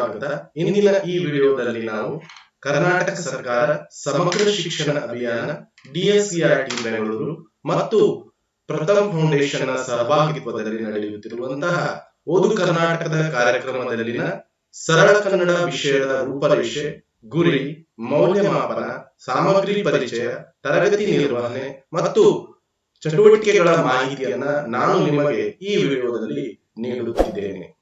ಸ್ವಾಗತ. ಇಂದಿನ ಈ ವಿಡಿಯೋದಲ್ಲಿ ನಾವು ಕರ್ನಾಟಕ ಸರ್ಕಾರ ಸಮಗ್ರ ಶಿಕ್ಷಣ ಅಭಿಯಾನ ಡಿಎಸ್ಸಿಆರ್ಟಿ ಬೆಂಗಳೂರು ಮತ್ತು ಪ್ರಥಮ್ ಫೌಂಡೇಶನ್ ಸಹಭಾಗಿತ್ವದಲ್ಲಿ ನಡೆಯುತ್ತಿರುವಂತಹ ಓದು ಕರ್ನಾಟಕದ ಕಾರ್ಯಕ್ರಮದಲ್ಲಿನ ಸರಳ ಕನ್ನಡ ವಿಷಯದ ರೂಪರೇಷೆ, ಗುರಿ, ಮೌಲ್ಯಮಾಪನ, ಸಾಮಗ್ರಿ ಪರಿಚಯ, ತರಗತಿ ನಿರ್ವಹಣೆ ಮತ್ತು ಚಟುವಟಿಕೆಗಳ ಮಾಹಿತಿಯನ್ನ ನಾನು ನಿಮಗೆ ಈ ವಿಡಿಯೋದಲ್ಲಿ ನೀಡುತ್ತಿದ್ದೇನೆ.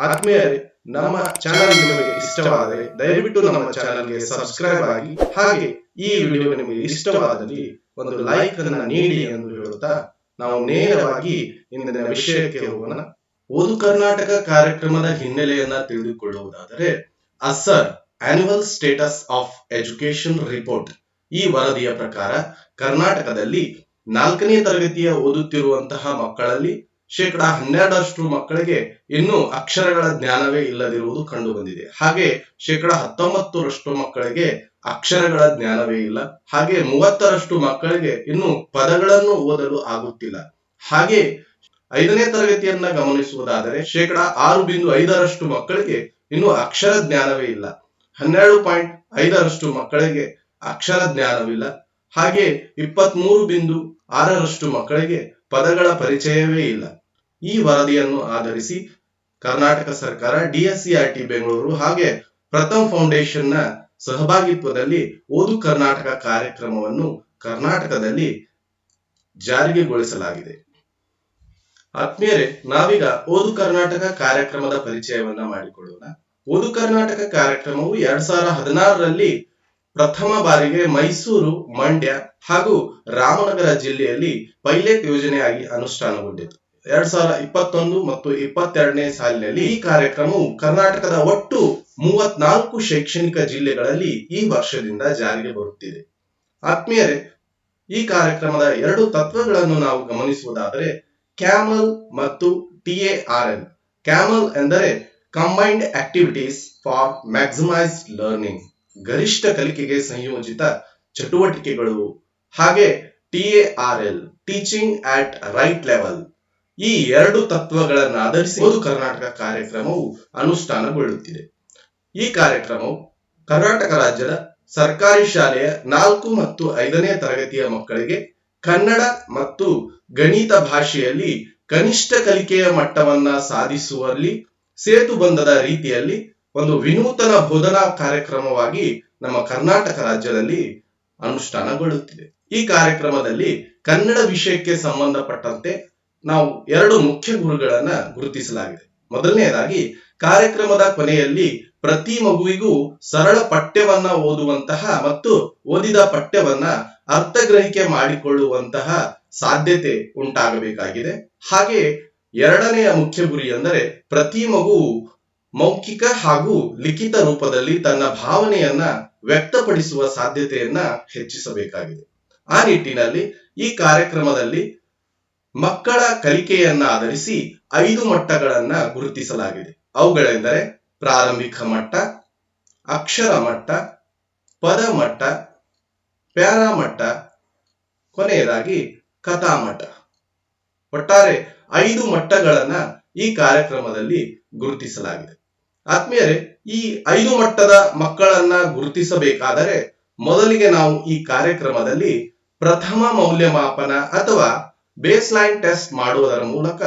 ಆತ್ಮೀಯರೇ ನಮ್ಮ ಚಾನಲ್ ನಿಮಗೆ ಇಷ್ಟವಾದರೆ ದಯವಿಟ್ಟು ನಮ್ಮ ಚಾನಲ್ಗೆ ಸಬ್ಸ್ಕ್ರೈಬ್ ಆಗಿ, ಹಾಗೆ ಈ ವಿಡಿಯೋ ನಿಮಗೆ ಇಷ್ಟವಾದಲ್ಲಿ ಒಂದು ಲೈಕ್ ಅನ್ನ ನೀಡಿ ಎಂದು ಹೇಳುತ್ತಾ ನಾವು ನೇರವಾಗಿ ಇಂದಿನ ವಿಷಯಕ್ಕೆ ಹೋಗೋಣ. ಓದು ಕರ್ನಾಟಕ ಕಾರ್ಯಕ್ರಮದ ಹಿನ್ನೆಲೆಯನ್ನ ತಿಳಿದುಕೊಳ್ಳುವುದಾದರೆ ASER annual status of education report ಈ ವರದಿಯ ಪ್ರಕಾರ ಕರ್ನಾಟಕದಲ್ಲಿ ನಾಲ್ಕನೇ ತರಗತಿಯ ಓದುತ್ತಿರುವಂತಹ ಮಕ್ಕಳಲ್ಲಿ ಶೇಕಡಾ ಹನ್ನೆರಡರಷ್ಟು ಮಕ್ಕಳಿಗೆ ಇನ್ನೂ ಅಕ್ಷರಗಳ ಜ್ಞಾನವೇ ಇಲ್ಲದಿರುವುದು ಕಂಡು ಬಂದಿದೆ ಹಾಗೆ ಶೇಕಡಾ ಹತ್ತೊಂಬತ್ತರಷ್ಟು ಮಕ್ಕಳಿಗೆ ಅಕ್ಷರಗಳ ಜ್ಞಾನವೇ ಇಲ್ಲ. ಹಾಗೆ ಮೂವತ್ತರಷ್ಟು ಮಕ್ಕಳಿಗೆ ಇನ್ನು ಪದಗಳನ್ನು ಓದಲು ಆಗುತ್ತಿಲ್ಲ. ಹಾಗೆ ಐದನೇ ತರಗತಿಯನ್ನ ಗಮನಿಸುವುದಾದರೆ ಶೇಕಡಾ ಆರು ಬಿಂದು ಐದರಷ್ಟು ಮಕ್ಕಳಿಗೆ ಇನ್ನು ಅಕ್ಷರ ಜ್ಞಾನವೇ ಇಲ್ಲ. ಹನ್ನೆರಡು ಪಾಯಿಂಟ್ ಐದರಷ್ಟು ಮಕ್ಕಳಿಗೆ ಅಕ್ಷರ ಜ್ಞಾನವಿಲ್ಲ. ಹಾಗೆ ಇಪ್ಪತ್ತ್ ಮೂರು ಬಿಂದು ಆರರಷ್ಟು ಮಕ್ಕಳಿಗೆ ಪದಗಳ ಪರಿಚಯವೇ ಇಲ್ಲ. ಈ ವರದಿಯನ್ನು ಆಧರಿಸಿ ಕರ್ನಾಟಕ ಸರ್ಕಾರ ಡಿಎಸ್ಸಿಆರ್ಟಿ ಬೆಂಗಳೂರು ಹಾಗೆ ಪ್ರಥಮ್ ಫೌಂಡೇಶನ್ನ ಸಹಭಾಗಿತ್ವದಲ್ಲಿ ಓದು ಕರ್ನಾಟಕ ಕಾರ್ಯಕ್ರಮವನ್ನು ಕರ್ನಾಟಕದಲ್ಲಿ ಜಾರಿಗೆಗೊಳಿಸಲಾಗಿದೆ ಆತ್ಮೀಯರೇ, ನಾವೀಗ ಓದು ಕರ್ನಾಟಕ ಕಾರ್ಯಕ್ರಮದ ಪರಿಚಯವನ್ನ ಮಾಡಿಕೊಳ್ಳೋಣ. ಓದು ಕರ್ನಾಟಕ ಕಾರ್ಯಕ್ರಮವು ಎರಡ್ ಸಾವಿರದ ಹದಿನಾರರಲ್ಲಿ ಪ್ರಥಮ ಬಾರಿಗೆ ಮೈಸೂರು, ಮಂಡ್ಯ ಹಾಗೂ ರಾಮನಗರ ಜಿಲ್ಲೆಯಲ್ಲಿ ಪೈಲಟ್ ಯೋಜನೆಯಾಗಿ ಅನುಷ್ಠಾನಗೊಂಡಿತು. ಎರಡ್ ಸಾವಿರದ ಇಪ್ಪತ್ತೊಂದು ಮತ್ತು ಇಪ್ಪತ್ತೆರಡನೇ ಸಾಲಿನಲ್ಲಿ ಈ ಕಾರ್ಯಕ್ರಮವು ಕರ್ನಾಟಕದ ಒಟ್ಟು ಮೂವತ್ನಾಲ್ಕು ಶೈಕ್ಷಣಿಕ ಜಿಲ್ಲೆಗಳಲ್ಲಿ ಈ ವರ್ಷದಿಂದ ಜಾರಿಗೆ ಬರುತ್ತಿದೆ. ಆತ್ಮೀಯರೇ, ಈ ಕಾರ್ಯಕ್ರಮದ ಎರಡು ತತ್ವಗಳನ್ನು ನಾವು ಗಮನಿಸುವುದಾದರೆ ಕ್ಯಾಮಲ್ ಮತ್ತು T A R L CaMaL ಎಂದರೆ combined activities for maximise learning ಗರಿಷ್ಠ ಕಲಿಕೆಗೆ ಸಂಯೋಜಿತ ಚಟುವಟಿಕೆಗಳು. ಹಾಗೆ T A R L teaching at right level ಈ ಎರಡು ತತ್ವಗಳನ್ನು ಆಧರಿಸಿ ಒಂದು ಕರ್ನಾಟಕ ಕಾರ್ಯಕ್ರಮವು ಅನುಷ್ಠಾನಗೊಳ್ಳುತ್ತಿದೆ. ಈ ಕಾರ್ಯಕ್ರಮವು ಕರ್ನಾಟಕ ರಾಜ್ಯದ ಸರ್ಕಾರಿ ಶಾಲೆಯ ನಾಲ್ಕು ಮತ್ತು ಐದನೇ ತರಗತಿಯ ಮಕ್ಕಳಿಗೆ ಕನ್ನಡ ಮತ್ತು ಗಣಿತ ಭಾಷೆಯಲ್ಲಿ ಕನಿಷ್ಠ ಕಲಿಕೆಯ ಮಟ್ಟವನ್ನ ಸಾಧಿಸುವಲ್ಲಿ, ಸೇತು ಬಂಧದ ರೀತಿಯಲ್ಲಿ ಒಂದು ವಿನೂತನ ಬೋಧನಾ ಕಾರ್ಯಕ್ರಮವಾಗಿ ನಮ್ಮ ಕರ್ನಾಟಕ ರಾಜ್ಯದಲ್ಲಿ ಅನುಷ್ಠಾನಗೊಳ್ಳುತ್ತಿದೆ. ಈ ಕಾರ್ಯಕ್ರಮದಲ್ಲಿ ಕನ್ನಡ ವಿಷಯಕ್ಕೆ ಸಂಬಂಧಪಟ್ಟಂತೆ ನಾವು ಎರಡು ಮುಖ್ಯ ಗುರುಗಳನ್ನ ಗುರುತಿಸಲಾಗಿದೆ. ಮೊದಲನೆಯದಾಗಿ ಕಾರ್ಯಕ್ರಮದ ಕೊನೆಯಲ್ಲಿ ಪ್ರತಿ ಮಗುವಿಗೂ ಸರಳ ಪಠ್ಯವನ್ನ ಓದುವಂತಹ ಮತ್ತು ಓದಿದ ಪಠ್ಯವನ್ನ ಅರ್ಥಗ್ರಹಿಕೆ ಮಾಡಿಕೊಳ್ಳುವಂತಹ ಸಾಧ್ಯತೆ ಉಂಟಾಗಬೇಕಾಗಿದೆ. ಹಾಗೆ ಎರಡನೆಯ ಮುಖ್ಯ ಗುರಿ ಎಂದರೆ ಪ್ರತಿ ಮಗು ಮೌಖಿಕ ಹಾಗೂ ಲಿಖಿತ ರೂಪದಲ್ಲಿ ತನ್ನ ಭಾವನೆಯನ್ನ ವ್ಯಕ್ತಪಡಿಸುವ ಸಾಧ್ಯತೆಯನ್ನ ಹೆಚ್ಚಿಸಬೇಕಾಗಿದೆ. ಆ ನಿಟ್ಟಿನಲ್ಲಿ ಈ ಕಾರ್ಯಕ್ರಮದಲ್ಲಿ ಮಕ್ಕಳ ಕಲಿಕೆಯನ್ನ ಆಧರಿಸಿ ಐದು ಮಟ್ಟಗಳನ್ನ ಗುರುತಿಸಲಾಗಿದೆ. ಅವುಗಳೆಂದರೆ ಪ್ರಾರಂಭಿಕ ಮಟ್ಟ, ಅಕ್ಷರ ಮಟ್ಟ, ಪದ ಮಟ್ಟ, ಪ್ಯಾರಾ ಮಟ್ಟ, ಕೊನೆಯದಾಗಿ ಕಥಾ ಮಟ್ಟ ಒಟ್ಟಾರೆ ಐದು ಮಟ್ಟಗಳನ್ನ ಈ ಕಾರ್ಯಕ್ರಮದಲ್ಲಿ ಗುರುತಿಸಲಾಗಿದೆ. ಆತ್ಮೀಯರೇ, ಈ ಐದು ಮಟ್ಟದ ಮಕ್ಕಳನ್ನ ಗುರುತಿಸಬೇಕಾದರೆ ಮೊದಲಿಗೆ ನಾವು ಈ ಕಾರ್ಯಕ್ರಮದಲ್ಲಿ ಪ್ರಥಮ ಮೌಲ್ಯಮಾಪನ ಅಥವಾ ಬೇಸ್ ಲೈನ್ ಟೆಸ್ಟ್ ಮಾಡುವುದರ ಮೂಲಕ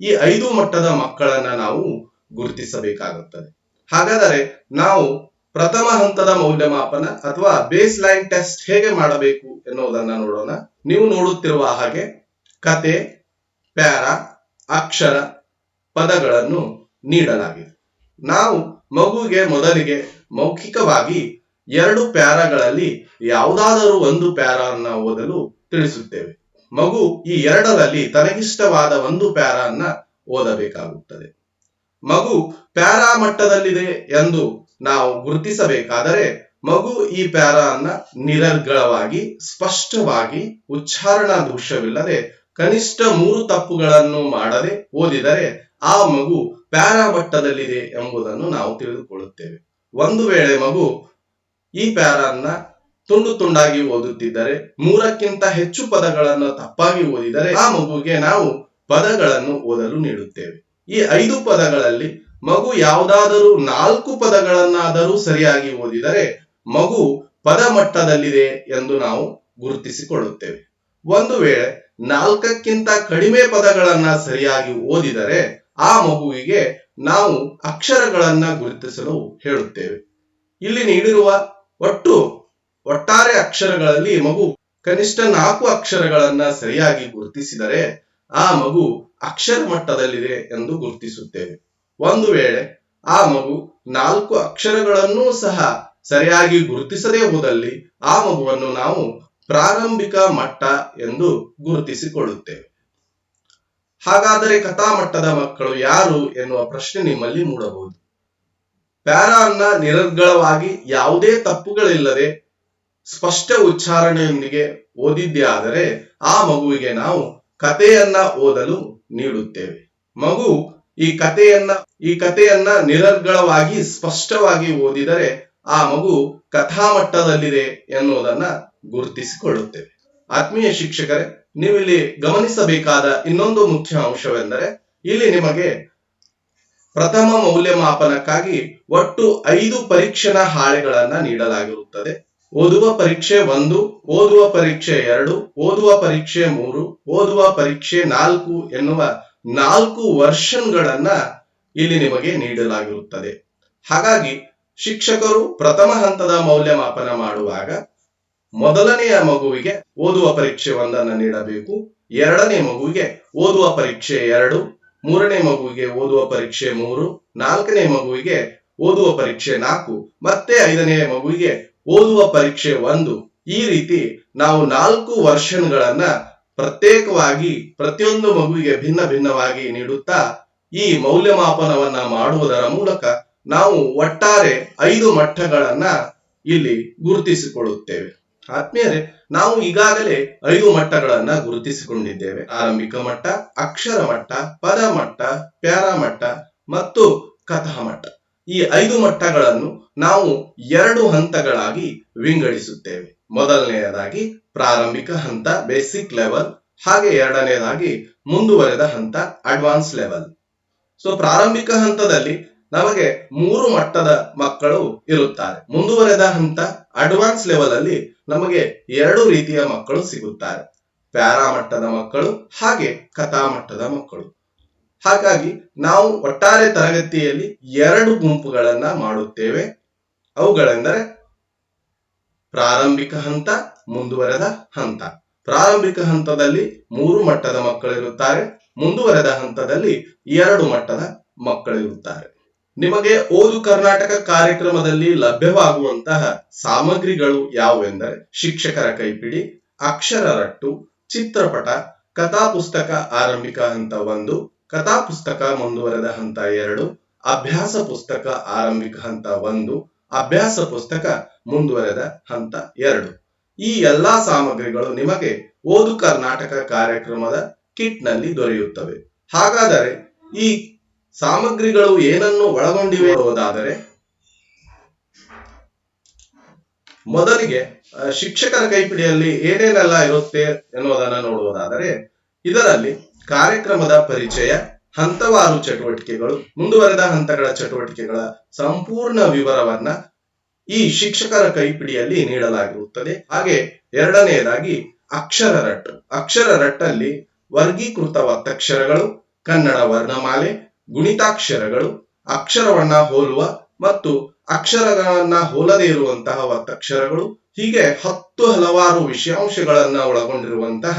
ಈ ಐದು ಮಟ್ಟದ ಮಕ್ಕಳನ್ನ ನಾವು ಗುರುತಿಸಬೇಕಾಗುತ್ತದೆ. ಹಾಗಾದರೆ ನಾವು ಪ್ರಥಮ ಹಂತದ ಮೌಲ್ಯಮಾಪನ ಅಥವಾ ಬೇಸ್ ಲೈನ್ ಟೆಸ್ಟ್ ಹೇಗೆ ಮಾಡಬೇಕು ಎನ್ನುವುದನ್ನ ನೋಡೋಣ. ನೀವು ನೋಡುತ್ತಿರುವ ಹಾಗೆ ಕತೆ ಪ್ಯಾರ, ಅಕ್ಷರ, ಪದಗಳನ್ನು ನೀಡಲಾಗಿದೆ. ನಾವು ಮಗುವಿಗೆ ಮೊದಲಿಗೆ ಮೌಖಿಕವಾಗಿ ಎರಡು ಪ್ಯಾರಗಳಲ್ಲಿ ಯಾವುದಾದರೂ ಒಂದು ಪ್ಯಾರನ್ನ ಓದಲು ತಿಳಿಸುತ್ತೇವೆ. ಮಗು ಈ ಎರಡರಲ್ಲಿ ತನಗಿಷ್ಟವಾದ ಒಂದು ಪ್ಯಾರನ್ನ ಓದಬೇಕಾಗುತ್ತದೆ. ಮಗು ಪ್ಯಾರಾ ಮಟ್ಟದಲ್ಲಿದೆ ಎಂದು ನಾವು ಗುರುತಿಸಬೇಕಾದರೆ ಮಗು ಈ ಪ್ಯಾರಾನ್ನ ನಿರರ್ಗಳವಾಗಿ, ಸ್ಪಷ್ಟವಾಗಿ, ಉಚ್ಚಾರಣಾ ದೋಷವಿಲ್ಲದೆ, ಕನಿಷ್ಠ ಮೂರು ತಪ್ಪುಗಳನ್ನು ಮಾಡದೆ ಓದಿದರೆ ಆ ಮಗು ಪ್ಯಾರಾ ಮಟ್ಟದಲ್ಲಿದೆ ಎಂಬುದನ್ನು ನಾವು ತಿಳಿದುಕೊಳ್ಳುತ್ತೇವೆ. ಒಂದು ವೇಳೆ ಮಗು ಈ ಪ್ಯಾರನ್ನ ತುಂಡು ತುಂಡಾಗಿ ಓದುತ್ತಿದ್ದರೆ ಮೂರಕ್ಕಿಂತ ಹೆಚ್ಚು ಪದಗಳನ್ನು ತಪ್ಪಾಗಿ ಓದಿದರೆ ಆ ಮಗುವಿಗೆ ನಾವು ಪದಗಳನ್ನು ಓದಲು ನೀಡುತ್ತೇವೆ. ಈ ಐದು ಪದಗಳಲ್ಲಿ ಮಗು ಯಾವುದಾದರೂ ನಾಲ್ಕು ಪದಗಳನ್ನಾದರೂ ಸರಿಯಾಗಿ ಓದಿದರೆ ಮಗು ಪದ ಮಟ್ಟದಲ್ಲಿದೆ ಎಂದು ನಾವು ಗುರುತಿಸಿಕೊಳ್ಳುತ್ತೇವೆ. ಒಂದು ವೇಳೆ ನಾಲ್ಕಕ್ಕಿಂತ ಕಡಿಮೆ ಪದಗಳನ್ನ ಸರಿಯಾಗಿ ಓದಿದರೆ ಆ ಮಗುವಿಗೆ ನಾವು ಅಕ್ಷರಗಳನ್ನ ಗುರುತಿಸಲು ಹೇಳುತ್ತೇವೆ. ಇಲ್ಲಿ ನೀಡಿರುವ ಒಟ್ಟು ಒಟ್ಟಾರೆ ಅಕ್ಷರಗಳಲ್ಲಿ ಮಗು ಕನಿಷ್ಠ ನಾಲ್ಕು ಅಕ್ಷರಗಳನ್ನ ಸರಿಯಾಗಿ ಗುರುತಿಸಿದರೆ ಆ ಮಗು ಅಕ್ಷರ ಮಟ್ಟದಲ್ಲಿದೆ ಎಂದು ಗುರುತಿಸುತ್ತೇವೆ. ಒಂದು ವೇಳೆ ಆ ಮಗು ನಾಲ್ಕು ಅಕ್ಷರಗಳನ್ನೂ ಸಹ ಸರಿಯಾಗಿ ಗುರುತಿಸದೇ ಹೋದಲ್ಲಿ ಆ ಮಗುವನ್ನು ನಾವು ಪ್ರಾರಂಭಿಕ ಮಟ್ಟ ಎಂದು ಗುರುತಿಸಿಕೊಳ್ಳುತ್ತೇವೆ. ಹಾಗಾದರೆ ಕಥಾ ಮಟ್ಟದ ಮಕ್ಕಳು ಯಾರು ಎನ್ನುವ ಪ್ರಶ್ನೆ ನಿಮ್ಮಲ್ಲಿ ಮೂಡಬಹುದು. ಪ್ಯಾರಾನ್ನ ನಿರರ್ಗಳವಾಗಿ ಯಾವುದೇ ತಪ್ಪುಗಳಿಲ್ಲದೆ ಸ್ಪಷ್ಟ ಉಚ್ಚಾರಣೆಯೊಂದಿಗೆ ಓದಿದ್ದೇ ಆದರೆ ಆ ಮಗುವಿಗೆ ನಾವು ಕಥೆಯನ್ನ ಓದಲು ನೀಡುತ್ತೇವೆ. ಮಗು ಈ ಕಥೆಯನ್ನ ಈ ಕಥೆಯನ್ನ ನಿರರ್ಗಳವಾಗಿ, ಸ್ಪಷ್ಟವಾಗಿ ಓದಿದರೆ ಆ ಮಗು ಕಥಾ ಮಟ್ಟದಲ್ಲಿದೆ ಎನ್ನುವುದನ್ನ ಗುರುತಿಸಿಕೊಳ್ಳುತ್ತೇವೆ. ಆತ್ಮೀಯ ಶಿಕ್ಷಕರೇ, ನೀವಿಲ್ಲಿ ಗಮನಿಸಬೇಕಾದ ಇನ್ನೊಂದು ಮುಖ್ಯ ಅಂಶವೆಂದರೆ, ಇಲ್ಲಿ ನಿಮಗೆ ಪ್ರಥಮ ಮೌಲ್ಯಮಾಪನಕ್ಕಾಗಿ ಒಟ್ಟು ಐದು ಪರೀಕ್ಷಣಾ ಹಾಳೆಗಳನ್ನ ನೀಡಲಾಗಿರುತ್ತದೆ. ಓದುವ ಪರೀಕ್ಷೆ ಒಂದು, ಓದುವ ಪರೀಕ್ಷೆ ಎರಡು, ಓದುವ ಪರೀಕ್ಷೆ ಮೂರು, ಓದುವ ಪರೀಕ್ಷೆ ನಾಲ್ಕು ಎನ್ನುವ ನಾಲ್ಕು ವರ್ಷನ್ಗಳನ್ನ ಇಲ್ಲಿ ನಿಮಗೆ ನೀಡಲಾಗಿರುತ್ತದೆ. ಹಾಗಾಗಿ ಶಿಕ್ಷಕರು ಪ್ರಥಮ ಹಂತದ ಮೌಲ್ಯಮಾಪನ ಮಾಡುವಾಗ ಮೊದಲನೆಯ ಮಗುವಿಗೆ ಓದುವ ಪರೀಕ್ಷೆ ಒಂದನ್ನು ನೀಡಬೇಕು, ಎರಡನೇ ಮಗುವಿಗೆ ಓದುವ ಪರೀಕ್ಷೆ ಎರಡು, ಮೂರನೇ ಮಗುವಿಗೆ ಓದುವ ಪರೀಕ್ಷೆ ಮೂರು, ನಾಲ್ಕನೇ ಮಗುವಿಗೆ ಓದುವ ಪರೀಕ್ಷೆ ನಾಲ್ಕು, ಮತ್ತೆ ಐದನೇ ಮಗುವಿಗೆ ಓದುವ ಪರೀಕ್ಷೆ ಒಂದು. ಈ ರೀತಿ ನಾವು ನಾಲ್ಕು ವರ್ಷನ್ಗಳನ್ನ ಪ್ರತ್ಯೇಕವಾಗಿ ಪ್ರತಿಯೊಂದು ಮಗುವಿಗೆ ಭಿನ್ನ ಭಿನ್ನವಾಗಿ ನೀಡುತ್ತಾ ಈ ಮೌಲ್ಯಮಾಪನವನ್ನ ಮಾಡುವುದರ ಮೂಲಕ ನಾವು ಒಟ್ಟಾರೆ ಐದು ಮಟ್ಟಗಳನ್ನ ಇಲ್ಲಿ ಗುರುತಿಸಿಕೊಳ್ಳುತ್ತೇವೆ. ಆತ್ಮೀಯರೇ, ನಾವು ಈಗಾಗಲೇ ಐದು ಮಟ್ಟಗಳನ್ನ ಗುರುತಿಸಿಕೊಂಡಿದ್ದೇವೆ. ಆರಂಭಿಕ ಮಟ್ಟ ಅಕ್ಷರ ಮಟ್ಟ ಪದ ಮಟ್ಟ ಪ್ಯಾರ ಮಟ್ಟ ಮತ್ತು ಕಥಾ ಮಟ್ಟ ಈ ಐದು ಮಟ್ಟಗಳನ್ನು ನಾವು ಎರಡು ಹಂತಗಳಾಗಿ ವಿಂಗಡಿಸುತ್ತೇವೆ. ಮೊದಲನೆಯದಾಗಿ ಪ್ರಾರಂಭಿಕ ಹಂತ ಬೇಸಿಕ್ ಲೆವೆಲ್ ಹಾಗೆ ಎರಡನೆಯದಾಗಿ ಮುಂದುವರೆದ ಹಂತ ಅಡ್ವಾನ್ಸ್ ಲೆವೆಲ್ ಸೊ ಪ್ರಾರಂಭಿಕ ಹಂತದಲ್ಲಿ ನಮಗೆ ಮೂರು ಮಟ್ಟದ ಮಕ್ಕಳು ಇರುತ್ತಾರೆ. ಮುಂದುವರೆದ ಹಂತ ಅಡ್ವಾನ್ಸ್ ಲೆವೆಲ್ ಅಲ್ಲಿ ನಮಗೆ ಎರಡು ರೀತಿಯ ಮಕ್ಕಳು ಸಿಗುತ್ತಾರೆ. ಪ್ಯಾರಾ ಮಟ್ಟದ ಮಕ್ಕಳು ಹಾಗೆ ಕಥಾ ಮಟ್ಟದ ಮಕ್ಕಳು. ಹಾಗಾಗಿ ನಾವು ಒಟ್ಟಾರೆ ತರಗತಿಯಲ್ಲಿ ಎರಡು ಗುಂಪುಗಳನ್ನ ಮಾಡುತ್ತೇವೆ. ಅವುಗಳೆಂದರೆ ಪ್ರಾರಂಭಿಕ ಹಂತ, ಮುಂದುವರೆದ ಹಂತ. ಪ್ರಾರಂಭಿಕ ಹಂತದಲ್ಲಿ ಮೂರು ಮಟ್ಟದ ಮಕ್ಕಳಿರುತ್ತಾರೆ ಮುಂದುವರೆದ ಹಂತದಲ್ಲಿ ಎರಡು ಮಟ್ಟದ ಮಕ್ಕಳಿರುತ್ತಾರೆ ನಿಮಗೆ ಓದು ಕರ್ನಾಟಕ ಕಾರ್ಯಕ್ರಮದಲ್ಲಿ ಲಭ್ಯವಾಗುವಂತಹ ಸಾಮಗ್ರಿಗಳು ಯಾವುವೆಂದರೆ ಶಿಕ್ಷಕರ ಕೈಪಿಡಿ, ಅಕ್ಷರ ರಟ್ಟು, ಚಿತ್ರಪಟ ಕಥಾ ಪುಸ್ತಕ ಆರಂಭಿಕ ಹಂತ ಒಂದು ಕಥಾ ಪುಸ್ತಕ ಮುಂದುವರೆದ ಹಂತ ಎರಡು, ಅಭ್ಯಾಸ ಪುಸ್ತಕ ಆರಂಭಿಕ ಹಂತ ಒಂದು, ಅಭ್ಯಾಸ ಪುಸ್ತಕ ಮುಂದುವರೆದ ಹಂತ ಎರಡು. ಈ ಎಲ್ಲಾ ಸಾಮಗ್ರಿಗಳು ನಿಮಗೆ ಓದು ಕರ್ನಾಟಕ ಕಾರ್ಯಕ್ರಮದ ಕಿಟ್ನಲ್ಲಿ ದೊರೆಯುತ್ತವೆ. ಹಾಗಾದರೆ ಈ ಸಾಮಗ್ರಿಗಳು ಏನನ್ನು ಒಳಗೊಂಡಿವೆ ಹೋದಾದರೆ ಮೊದಲಿಗೆ ಶಿಕ್ಷಕರ ಕೈಪಿಡಿಯಲ್ಲಿ ಏನೇನೆಲ್ಲ ಇರುತ್ತೆ ಎನ್ನುವುದನ್ನು ನೋಡುವುದಾದರೆ, ಇದರಲ್ಲಿ ಕಾರ್ಯಕ್ರಮದ ಪರಿಚಯ, ಹಂತವಾರು ಚಟುವಟಿಕೆಗಳು, ಮುಂದುವರೆದ ಹಂತಗಳ ಚಟುವಟಿಕೆಗಳ ಸಂಪೂರ್ಣ ವಿವರವನ್ನ ಈ ಶಿಕ್ಷಕರ ಕೈಪಿಡಿಯಲ್ಲಿ ನೀಡಲಾಗಿರುತ್ತದೆ. ಹಾಗೆ ಎರಡನೆಯದಾಗಿ ಅಕ್ಷರ ರಟ್ಟು ಅಕ್ಷರ ರಟ್ಟಲ್ಲಿ ವರ್ಗೀಕೃತ ಒತ್ತಕ್ಷರಗಳು ಕನ್ನಡ ವರ್ಣಮಾಲೆ, ಗುಣಿತಾಕ್ಷರಗಳು, ಅಕ್ಷರವನ್ನ ಹೋಲುವ ಮತ್ತು ಅಕ್ಷರಗಳನ್ನ ಹೋಲದೇ ಇರುವಂತಹ ಒತ್ತಕ್ಷರಗಳು ಹೀಗೆ ಹತ್ತು ಹಲವಾರು ವಿಷಯಾಂಶಗಳನ್ನ ಒಳಗೊಂಡಿರುವಂತಹ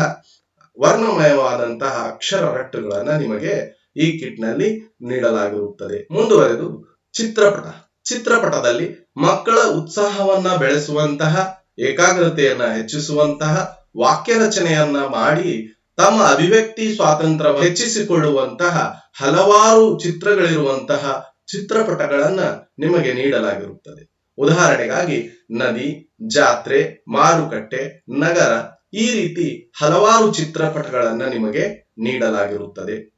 ವರ್ಣಮಯವಾದಂತಹ ಅಕ್ಷರ ರಟ್ಟುಗಳನ್ನ ನಿಮಗೆ ಈ ಕಿಟ್ನಲ್ಲಿ ನೀಡಲಾಗಿರುತ್ತದೆ. ಮುಂದುವರೆದು ಚಿತ್ರಪಟ. ಚಿತ್ರಪಟದಲ್ಲಿ ಮಕ್ಕಳ ಉತ್ಸಾಹವನ್ನ ಬೆಳೆಸುವಂತಹ, ಏಕಾಗ್ರತೆಯನ್ನ ಹೆಚ್ಚಿಸುವಂತಹ ವಾಕ್ಯ ರಚನೆಯನ್ನ ಮಾಡಿ ತಮ್ಮ ಅಭಿವ್ಯಕ್ತಿ ಸ್ವಾತಂತ್ರ್ಯ ಹೆಚ್ಚಿಸಿಕೊಳ್ಳುವಂತಹ ಹಲವಾರು ಚಿತ್ರಗಳಿರುವಂತಹ ಚಿತ್ರಪಟಗಳನ್ನ ನಿಮಗೆ ನೀಡಲಾಗಿರುತ್ತದೆ. ಉದಾಹರಣೆಗಾಗಿ ನದಿ, ಜಾತ್ರೆ, ಮಾರುಕಟ್ಟೆ, ನಗರ ಈ ರೀತಿ ಹಲವಾರು ಚಿತ್ರಪಟಗಳನ್ನ ನಿಮಗೆ ನೀಡಲಾಗಿರುತ್ತದೆ.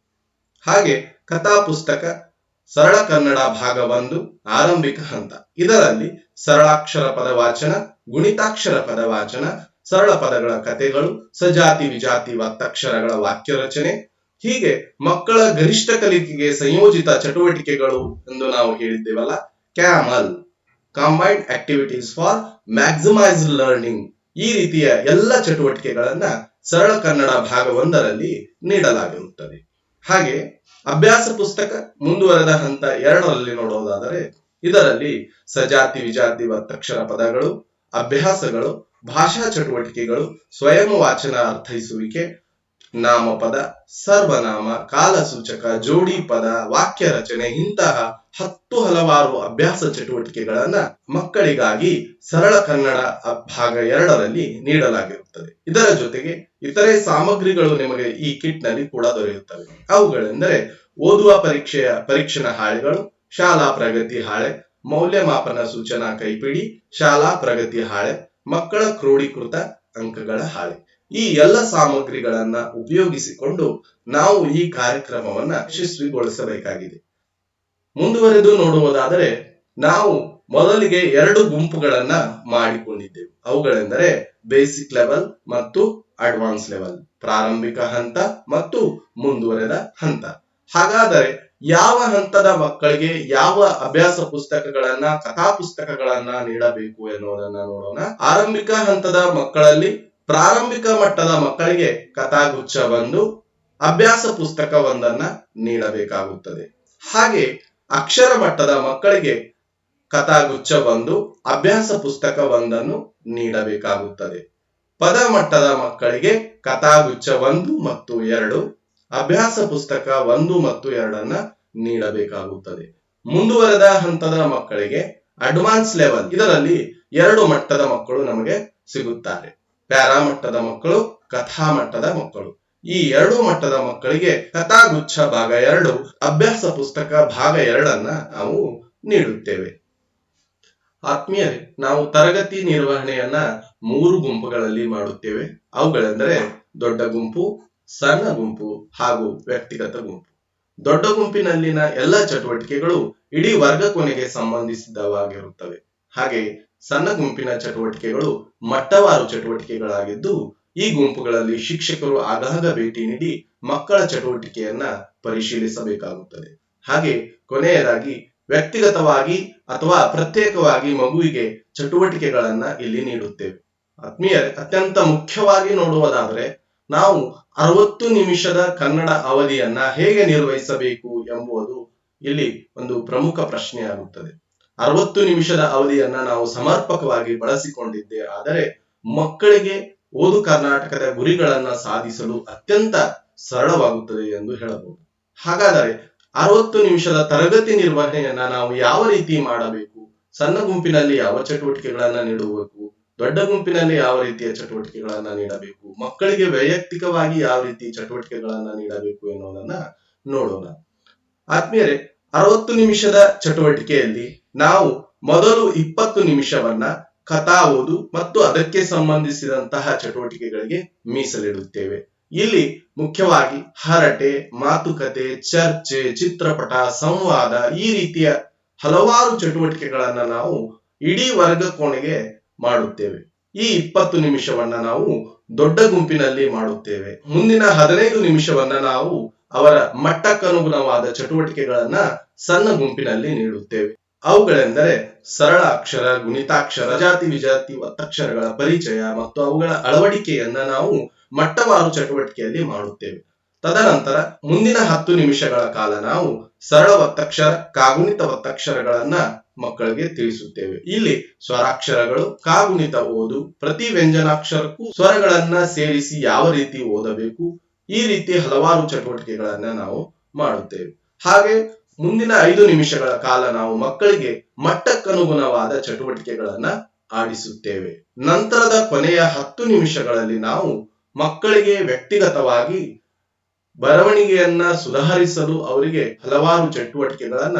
ಹಾಗೆ ಕಥಾ ಪುಸ್ತಕ, ಸರಳ ಕನ್ನಡ ಭಾಗ ಒಂದು, ಆರಂಭಿಕ ಹಂತ. ಇದರಲ್ಲಿ ಸರಳಾಕ್ಷರ ಪದವಾಚನ ಗುಣಿತಾಕ್ಷರ ಪದವಾಚನ ಸರಳ ಪದಗಳ ಕಥೆಗಳು, ಸಜಾತಿ ವಿಜಾತಿ ಒತ್ತಕ್ಷರಗಳ ವಾಕ್ಯ ರಚನೆ, ಹೀಗೆ ಮಕ್ಕಳ ಗರಿಷ್ಠ ಕಲಿಕೆಗೆ ಸಂಯೋಜಿತ ಚಟುವಟಿಕೆಗಳು ಎಂದು ನಾವು ಹೇಳಿದ್ದೇವಲ್ಲ, CaMaL. Combined activities for maximise learning ಈ ರೀತಿಯ ಎಲ್ಲ ಚಟುವಟಿಕೆಗಳನ್ನ ಸರಳ ಕನ್ನಡ ಭಾಗ ಒಂದರಲ್ಲಿ ನೀಡಲಾಗಿರುತ್ತದೆ. ಹಾಗೆ ಅಭ್ಯಾಸ ಪುಸ್ತಕ ಮುಂದುವರೆದ ಹಂತ ಎರಡರಲ್ಲಿ ನೋಡೋದಾದರೆ ಇದರಲ್ಲಿ ಸಜಾತಿ ವಿಜಾತಿ ಒತ್ತಕ್ಷರ ಪದಗಳು, ಅಭ್ಯಾಸಗಳು, ಭಾಷಾ ಚಟುವಟಿಕೆಗಳು, ಸ್ವಯಂ ವಾಚನ ಅರ್ಥೈಸುವಿಕೆ, ನಾಮಪದ, ಸರ್ವನಾಮ, ಕಾಲಸೂಚಕ, ಜೋಡಿ ಪದ, ವಾಕ್ಯ ರಚನೆ ಇಂತಹ ಹತ್ತು ಹಲವಾರು ಅಭ್ಯಾಸ ಚಟುವಟಿಕೆಗಳನ್ನ ಮಕ್ಕಳಿಗಾಗಿ ಸರಳ ಕನ್ನಡ ಭಾಗ ಎರಡರಲ್ಲಿ ನೀಡಲಾಗಿರುತ್ತದೆ. ಇದರ ಜೊತೆಗೆ ಇತರೆ ಸಾಮಗ್ರಿಗಳು ನಿಮಗೆ ಈ ಕಿಟ್ನಲ್ಲಿ ಕೂಡ ದೊರೆಯುತ್ತವೆ. ಅವುಗಳೆಂದರೆ ಓದುವ ಪರೀಕ್ಷೆಯ ಪರೀಕ್ಷಣ ಹಾಳೆಗಳು, ಶಾಲಾ ಪ್ರಗತಿ ಹಾಳೆ, ಮೌಲ್ಯಮಾಪನ ಸೂಚನಾ ಕೈಪಿಡಿ, ಶಾಲಾ ಪ್ರಗತಿ ಹಾಳೆ, ಮಕ್ಕಳ ಕ್ರೋಢೀಕೃತ ಅಂಕಗಳ ಹಾಳೆ. ಈ ಎಲ್ಲ ಸಾಮಗ್ರಿಗಳನ್ನ ಉಪಯೋಗಿಸಿಕೊಂಡು ನಾವು ಈ ಕಾರ್ಯಕ್ರಮವನ್ನ ಯಶಸ್ವಿಗೊಳಿಸಬೇಕಾಗಿದೆ. ಮುಂದುವರೆದು ನೋಡುವುದಾದರೆ ನಾವು ಮೊದಲಿಗೆ ಎರಡು ಗುಂಪುಗಳನ್ನ ಮಾಡಿಕೊಂಡಿದ್ದೆವು. ಅವುಗಳೆಂದರೆ ಬೇಸಿಕ್ ಲೆವೆಲ್ ಮತ್ತು ಅಡ್ವಾನ್ಸ್ ಲೆವೆಲ್, ಪ್ರಾರಂಭಿಕ ಹಂತ ಮತ್ತು ಮುಂದುವರೆದ ಹಂತ. ಹಾಗಾದರೆ ಯಾವ ಹಂತದ ಮಕ್ಕಳಿಗೆ ಯಾವ ಅಭ್ಯಾಸ ಪುಸ್ತಕಗಳನ್ನ ಕಥಾ ಪುಸ್ತಕಗಳನ್ನ ನೀಡಬೇಕು ಎನ್ನುವುದನ್ನ ನೋಡೋಣ. ಆರಂಭಿಕ ಹಂತದ ಮಕ್ಕಳಲ್ಲಿ ಪ್ರಾರಂಭಿಕ ಮಟ್ಟದ ಮಕ್ಕಳಿಗೆ ಕಥಾಗುಚ್ಛ ಒಂದು ಅಭ್ಯಾಸ ಪುಸ್ತಕವೊಂದನ್ನ ನೀಡಬೇಕಾಗುತ್ತದೆ. ಹಾಗೆ ಅಕ್ಷರ ಮಟ್ಟದ ಮಕ್ಕಳಿಗೆ ಕಥಾಗುಚ್ಛ ಒಂದು ಅಭ್ಯಾಸ ಪುಸ್ತಕ ಒಂದನ್ನು ನೀಡಬೇಕಾಗುತ್ತದೆ. ಪದ ಮಟ್ಟದ ಮಕ್ಕಳಿಗೆ ಕಥಾಗುಚ್ಛ ಒಂದು ಮತ್ತು ಎರಡು, ಅಭ್ಯಾಸ ಪುಸ್ತಕ ಒಂದು ಮತ್ತು ಎರಡನ್ನ ನೀಡಬೇಕಾಗುತ್ತದೆ. ಮುಂದುವರೆದ ಹಂತದ ಮಕ್ಕಳಿಗೆ ಅಡ್ವಾನ್ಸ್ ಲೆವೆಲ್ ಇದರಲ್ಲಿ ಎರಡು ಮಟ್ಟದ ಮಕ್ಕಳು ನಮಗೆ ಸಿಗುತ್ತಾರೆ. ಪ್ಯಾರಾ ಮಟ್ಟದ ಮಕ್ಕಳು, ಕಥಾ ಮಟ್ಟದ ಮಕ್ಕಳು. ಈ ಎರಡು ಮಟ್ಟದ ಮಕ್ಕಳಿಗೆ ಕಥಾಗುಚ್ಛ ಭಾಗ ಎರಡು, ಅಭ್ಯಾಸ ಪುಸ್ತಕ ಭಾಗ ಎರಡನ್ನ ನಾವು ನೀಡುತ್ತೇವೆ. ಆತ್ಮೀಯರೇ, ನಾವು ತರಗತಿ ನಿರ್ವಹಣೆಯನ್ನ ಮೂರು ಗುಂಪುಗಳಲ್ಲಿ ಮಾಡುತ್ತೇವೆ. ಅವುಗಳೆಂದರೆ ದೊಡ್ಡ ಗುಂಪು, ಸಣ್ಣ ಗುಂಪು ಹಾಗೂ ವ್ಯಕ್ತಿಗತ ಗುಂಪು. ದೊಡ್ಡ ಗುಂಪಿನಲ್ಲಿನ ಎಲ್ಲ ಚಟುವಟಿಕೆಗಳು ಇಡೀ ವರ್ಗ ಕೊನೆಗೆ ಸಂಬಂಧಿಸಿದವಾಗಿರುತ್ತವೆ. ಹಾಗೆ ಸಣ್ಣ ಗುಂಪಿನ ಚಟುವಟಿಕೆಗಳು ಮಟ್ಟವಾರು ಚಟುವಟಿಕೆಗಳಾಗಿದ್ದು ಈ ಗುಂಪುಗಳಲ್ಲಿ ಶಿಕ್ಷಕರು ಆಗಾಗ ಭೇಟಿ ನೀಡಿ ಮಕ್ಕಳ ಚಟುವಟಿಕೆಯನ್ನ ಪರಿಶೀಲಿಸಬೇಕಾಗುತ್ತದೆ. ಹಾಗೆ ಕೊನೆಯದಾಗಿ ವ್ಯಕ್ತಿಗತವಾಗಿ ಅಥವಾ ಪ್ರತ್ಯೇಕವಾಗಿ ಮಗುವಿಗೆ ಚಟುವಟಿಕೆಗಳನ್ನ ಇಲ್ಲಿ ನೀಡುತ್ತೇವೆ. ಆತ್ಮೀಯರೇ, ಅತ್ಯಂತ ಮುಖ್ಯವಾಗಿ ನೋಡುವುದಾದರೆ ನಾವು ಅರವತ್ತು ನಿಮಿಷದ ಕನ್ನಡ ಅವಧಿಯನ್ನ ಹೇಗೆ ನಿರ್ವಹಿಸಬೇಕು ಎಂಬುದು ಇಲ್ಲಿ ಒಂದು ಪ್ರಮುಖ ಪ್ರಶ್ನೆಯಾಗುತ್ತದೆ. ಅರವತ್ತು ನಿಮಿಷದ ಅವಧಿಯನ್ನ ನಾವು ಸಮರ್ಪಕವಾಗಿ ಬಳಸಿಕೊಂಡಿದ್ದೇ ಆದರೆ ಮಕ್ಕಳಿಗೆ ಓದು ಕರ್ನಾಟಕದ ಗುರಿಗಳನ್ನ ಸಾಧಿಸಲು ಅತ್ಯಂತ ಸರಳವಾಗುತ್ತದೆ ಎಂದು ಹೇಳಬಹುದು. ಹಾಗಾದರೆ ಅರವತ್ತು ನಿಮಿಷದ ತರಗತಿ ನಿರ್ವಹಣೆಯನ್ನ ನಾವು ಯಾವ ರೀತಿ ಮಾಡಬೇಕು? ಸಣ್ಣ ಗುಂಪಿನಲ್ಲಿ ಯಾವ ಚಟುವಟಿಕೆಗಳನ್ನ ನೀಡಬೇಕು? ದೊಡ್ಡ ಗುಂಪಿನಲ್ಲಿ ಯಾವ ರೀತಿಯ ಚಟುವಟಿಕೆಗಳನ್ನ ನೀಡಬೇಕು? ಮಕ್ಕಳಿಗೆ ವೈಯಕ್ತಿಕವಾಗಿ ಯಾವ ರೀತಿ ಚಟುವಟಿಕೆಗಳನ್ನ ನೀಡಬೇಕು ಎನ್ನುವುದನ್ನ ನೋಡೋಣ. ಆತ್ಮೀಯರೇ, ಅರವತ್ತು ನಿಮಿಷದ ಚಟುವಟಿಕೆಯಲ್ಲಿ ನಾವು ಮೊದಲು ಇಪ್ಪತ್ತು ನಿಮಿಷವನ್ನ ಕಥಾ ಓದು ಮತ್ತು ಅದಕ್ಕೆ ಸಂಬಂಧಿಸಿದಂತಹ ಚಟುವಟಿಕೆಗಳಿಗೆ ಮೀಸಲಿಡುತ್ತೇವೆ. ಇಲ್ಲಿ ಮುಖ್ಯವಾಗಿ ಹರಟೆ, ಮಾತುಕತೆ, ಚರ್ಚೆ, ಚಿತ್ರಪಟ, ಸಂವಾದ ಈ ರೀತಿಯ ಹಲವಾರು ಚಟುವಟಿಕೆಗಳನ್ನ ನಾವು ಇಡೀ ವರ್ಗ ಕೋಣೆಗೆ ಮಾಡುತ್ತೇವೆ. ಈ ಇಪ್ಪತ್ತು ನಿಮಿಷವನ್ನ ನಾವು ದೊಡ್ಡ ಗುಂಪಿನಲ್ಲಿ ಮಾಡುತ್ತೇವೆ. ಮುಂದಿನ ಹದಿನೈದು ನಿಮಿಷವನ್ನ ನಾವು ಅವರ ಮಟ್ಟಕ್ಕನುಗುಣವಾದ ಚಟುವಟಿಕೆಗಳನ್ನ ಸಣ್ಣ ಗುಂಪಿನಲ್ಲಿ ನೀಡುತ್ತೇವೆ. ಅವುಗಳೆಂದರೆ ಸರಳ ಅಕ್ಷರ, ಗುಣಿತಾಕ್ಷರ, ಜಾತಿ ವಿಜಾತಿ ಒತ್ತಕ್ಷರಗಳ ಪರಿಚಯ ಮತ್ತು ಅವುಗಳ ಅಳವಡಿಕೆಯನ್ನ ನಾವು ಮಟ್ಟವಾರು ಚಟುವಟಿಕೆಯಲ್ಲಿ ಮಾಡುತ್ತೇವೆ. ತದನಂತರ ಮುಂದಿನ ಹತ್ತು ನಿಮಿಷಗಳ ಕಾಲ ನಾವು ಸರಳ ಒತ್ತಕ್ಷರ ಕಾಗುಣಿತ ಒತ್ತಕ್ಷರಗಳನ್ನ ಮಕ್ಕಳಿಗೆ ತಿಳಿಸುತ್ತೇವೆ. ಇಲ್ಲಿ ಸ್ವರಾಕ್ಷರಗಳು, ಕಾಗುಣಿತ ಓದು, ಪ್ರತಿ ವ್ಯಂಜನಾಕ್ಷರಕ್ಕೂ ಸ್ವರಗಳನ್ನ ಸೇರಿಸಿ ಯಾವ ರೀತಿ ಓದಬೇಕು, ಈ ರೀತಿ ಹಲವಾರು ಚಟುವಟಿಕೆಗಳನ್ನ ನಾವು ಮಾಡುತ್ತೇವೆ. ಹಾಗೆ ಮುಂದಿನ ಐದು ನಿಮಿಷಗಳ ಕಾಲ ನಾವು ಮಕ್ಕಳಿಗೆ ಮಟ್ಟಕ್ಕನುಗುಣವಾದ ಚಟುವಟಿಕೆಗಳನ್ನ ಆಡಿಸುತ್ತೇವೆ. ನಂತರದ ಕೊನೆಯ ಹತ್ತು ನಿಮಿಷಗಳಲ್ಲಿ ನಾವು ಮಕ್ಕಳಿಗೆ ವ್ಯಕ್ತಿಗತವಾಗಿ ಬರವಣಿಗೆಯನ್ನ ಸುಧಾರಿಸಲು ಅವರಿಗೆ ಹಲವಾರು ಚಟುವಟಿಕೆಗಳನ್ನ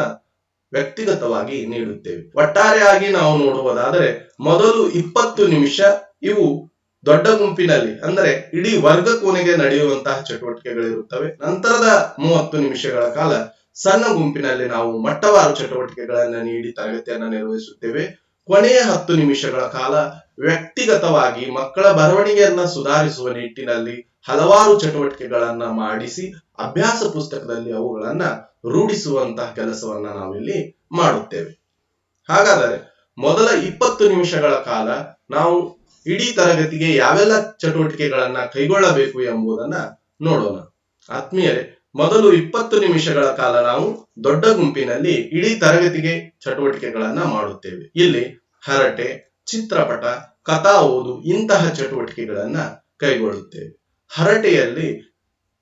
ವ್ಯಕ್ತಿಗತವಾಗಿ ನೀಡುತ್ತೇವೆ. ಒಟ್ಟಾರೆಯಾಗಿ ನಾವು ನೋಡುವುದಾದರೆ ಮೊದಲು ಇಪ್ಪತ್ತು ನಿಮಿಷ, ಇವು ದೊಡ್ಡ ಗುಂಪಿನಲ್ಲಿ, ಅಂದರೆ ಇಡೀ ವರ್ಗ ಕೋಣೆಗೆ ನಡೆಯುವಂತಹ ಚಟುವಟಿಕೆಗಳಿರುತ್ತವೆ. ನಂತರದ ಮೂವತ್ತು ನಿಮಿಷಗಳ ಕಾಲ ಸಣ್ಣ ಗುಂಪಿನಲ್ಲಿ ನಾವು ಮಟ್ಟವಾರು ಚಟುವಟಿಕೆಗಳನ್ನ ನೀಡಿ ತರಗತಿಯನ್ನ ನಿರ್ವಹಿಸುತ್ತೇವೆ. ಕೊನೆಯ ಹತ್ತು ನಿಮಿಷಗಳ ಕಾಲ ವ್ಯಕ್ತಿಗತವಾಗಿ ಮಕ್ಕಳ ಬರವಣಿಗೆಯನ್ನ ಸುಧಾರಿಸುವ ನಿಟ್ಟಿನಲ್ಲಿ ಹಲವಾರು ಚಟುವಟಿಕೆಗಳನ್ನ ಮಾಡಿಸಿ ಅಭ್ಯಾಸ ಪುಸ್ತಕದಲ್ಲಿ ಅವುಗಳನ್ನ ರೂಢಿಸುವಂತಹ ಕೆಲಸವನ್ನ ನಾವಿಲ್ಲಿ ಮಾಡುತ್ತೇವೆ. ಹಾಗಾದರೆ ಮೊದಲ ಇಪ್ಪತ್ತು ನಿಮಿಷಗಳ ಕಾಲ ನಾವು ಇಡೀ ತರಗತಿಗೆ ಯಾವೆಲ್ಲ ಚಟುವಟಿಕೆಗಳನ್ನ ಕೈಗೊಳ್ಳಬೇಕು ಎಂಬುದನ್ನ ನೋಡೋಣ. ಆತ್ಮೀಯರೇ ಮೊದಲು ಇಪ್ಪತ್ತು ನಿಮಿಷಗಳ ಕಾಲ ನಾವು ದೊಡ್ಡ ಗುಂಪಿನಲ್ಲಿ ಇಡೀ ತರಗತಿಗೆ ಚಟುವಟಿಕೆಗಳನ್ನ ಮಾಡುತ್ತೇವೆ. ಇಲ್ಲಿ ಹರಟೆ, ಚಿತ್ರಪಟ, ಕಥಾ ಓದು ಇಂತಹ ಚಟುವಟಿಕೆಗಳನ್ನ ಕೈಗೊಳ್ಳುತ್ತೇವೆ. ಹರಟೆಯಲ್ಲಿ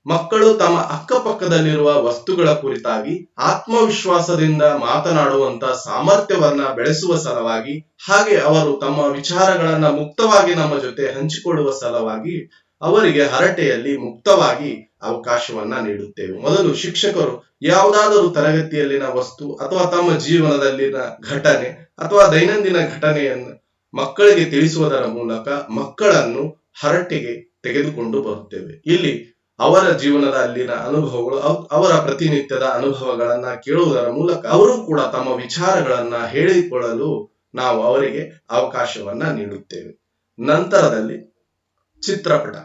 ಮಕ್ಕಳು ತಮ್ಮ ಅಕ್ಕಪಕ್ಕದಲ್ಲಿರುವ ವಸ್ತುಗಳ ಕುರಿತಾಗಿ ಆತ್ಮವಿಶ್ವಾಸದಿಂದ ಮಾತನಾಡುವಂತ ಸಾಮರ್ಥ್ಯವನ್ನ ಬೆಳೆಸುವ ಸಲುವಾಗಿ, ಹಾಗೆ ಅವರು ತಮ್ಮ ವಿಚಾರಗಳನ್ನ ಮುಕ್ತವಾಗಿ ನಮ್ಮ ಜೊತೆ ಹಂಚಿಕೊಳ್ಳುವ ಸಲುವಾಗಿ ಅವರಿಗೆ ಹರಟೆಯಲ್ಲಿ ಮುಕ್ತವಾಗಿ ಅವಕಾಶವನ್ನ ನೀಡುತ್ತೇವೆ. ಮೊದಲು ಶಿಕ್ಷಕರು ಯಾವುದಾದರೂ ತರಗತಿಯಲ್ಲಿನ ವಸ್ತು ಅಥವಾ ತಮ್ಮ ಜೀವನದಲ್ಲಿನ ಘಟನೆ ಅಥವಾ ದೈನಂದಿನ ಘಟನೆಯನ್ನು ಮಕ್ಕಳಿಗೆ ತಿಳಿಸುವುದರ ಮೂಲಕ ಮಕ್ಕಳನ್ನು ಹರಟೆಗೆ ತೆಗೆದುಕೊಂಡು ಬರುತ್ತೇವೆ. ಇಲ್ಲಿ ಅವರ ಜೀವನದ ಅಲ್ಲಿನ ಅನುಭವಗಳು ಅವರ ಪ್ರತಿನಿತ್ಯದ ಅನುಭವಗಳನ್ನ ಕೇಳುವುದರ ಮೂಲಕ ಅವರು ಕೂಡ ತಮ್ಮ ವಿಚಾರಗಳನ್ನ ಹೇಳಿಕೊಳ್ಳಲು ನಾವು ಅವರಿಗೆ ಅವಕಾಶವನ್ನ ನೀಡುತ್ತೇವೆ. ನಂತರದಲ್ಲಿ ಚಿತ್ರಪಟ.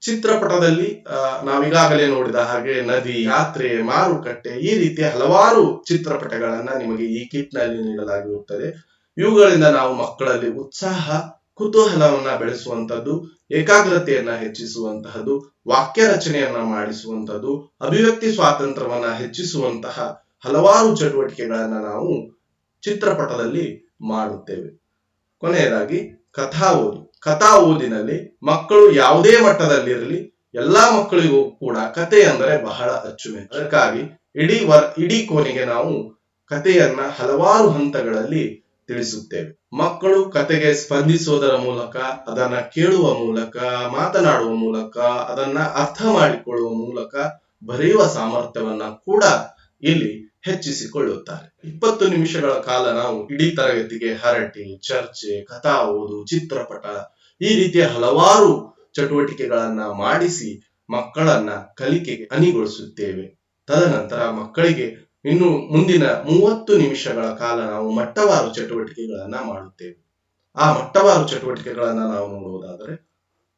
ಚಿತ್ರಪಟದಲ್ಲಿ ನಾವೀಗಾಗಲೇ ನೋಡಿದ ಹಾಗೆ ನದಿ, ಯಾತ್ರೆ, ಮಾರುಕಟ್ಟೆ ಈ ರೀತಿಯ ಹಲವಾರು ಚಿತ್ರಪಟಗಳನ್ನ ನಿಮಗೆ ಈ ಕಿಟ್ನಲ್ಲಿ ನೀಡಲಾಗಿರುತ್ತದೆ. ಇವುಗಳಿಂದ ನಾವು ಮಕ್ಕಳಲ್ಲಿ ಉತ್ಸಾಹ, ಕುತೂಹಲವನ್ನ ಬೆಳೆಸುವಂತದ್ದು ಏಕಾಗ್ರತೆಯನ್ನ ಹೆಚ್ಚಿಸುವಂತಹದ್ದು, ವಾಕ್ಯ ರಚನೆಯನ್ನ ಮಾಡಿಸುವಂತದ್ದು ಅಭಿವ್ಯಕ್ತಿ ಸ್ವಾತಂತ್ರ್ಯವನ್ನ ಹೆಚ್ಚಿಸುವಂತಹ ಹಲವಾರು ಚಟುವಟಿಕೆಗಳನ್ನ ನಾವು ಚಿತ್ರಪಟದಲ್ಲಿ ಮಾಡುತ್ತೇವೆ. ಕೊನೆಯದಾಗಿ ಕಥಾ ಓದು. ಕಥಾ ಓದಿನಲ್ಲಿ ಮಕ್ಕಳು ಯಾವುದೇ ಮಟ್ಟದಲ್ಲಿರಲಿ ಎಲ್ಲಾ ಮಕ್ಕಳಿಗೂ ಕೂಡ ಕತೆ ಅಂದರೆ ಬಹಳ ಅಚ್ಚುಮೆ ಅದಕ್ಕಾಗಿ ಇಡೀ ವರ್, ಇಡೀ ಕೋನಿಗೆ ನಾವು ಕಥೆಯನ್ನ ಹಲವಾರು ಹಂತಗಳಲ್ಲಿ ತಿಳಿಸುತ್ತೇವೆ. ಮಕ್ಕಳು ಕತೆಗೆ ಸ್ಪಂದಿಸುವುದರ ಮೂಲಕ, ಅದನ್ನ ಕೇಳುವ ಮೂಲಕ, ಮಾತನಾಡುವ ಮೂಲಕ, ಅದನ್ನ ಅರ್ಥ ಮಾಡಿಕೊಳ್ಳುವ ಮೂಲಕ ಬರೆಯುವ ಸಾಮರ್ಥ್ಯವನ್ನ ಕೂಡ ಇಲ್ಲಿ ಹೆಚ್ಚಿಸಿಕೊಳ್ಳುತ್ತಾರೆ. ಇಪ್ಪತ್ತು ನಿಮಿಷಗಳ ಕಾಲ ನಾವು ಇಡೀ ತರಗತಿಗೆ ಹರಟೆ, ಚರ್ಚೆ, ಕಥಾ ಓದು, ಚಿತ್ರಪಟ ಈ ರೀತಿಯ ಹಲವಾರು ಚಟುವಟಿಕೆಗಳನ್ನ ಮಾಡಿಸಿ ಮಕ್ಕಳನ್ನ ಕಲಿಕೆಗೆ ಅನಿಗೊಳಿಸುತ್ತೇವೆ. ತದನಂತರ ಮಕ್ಕಳಿಗೆ ಇನ್ನು ಮುಂದಿನ ಮೂವತ್ತು ನಿಮಿಷಗಳ ಕಾಲ ನಾವು ಮಟ್ಟವಾರು ಚಟುವಟಿಕೆಗಳನ್ನ ಮಾಡುತ್ತೇವೆ. ಆ ಮಟ್ಟವಾರು ಚಟುವಟಿಕೆಗಳನ್ನ ನಾವು ನೋಡುವುದಾದರೆ,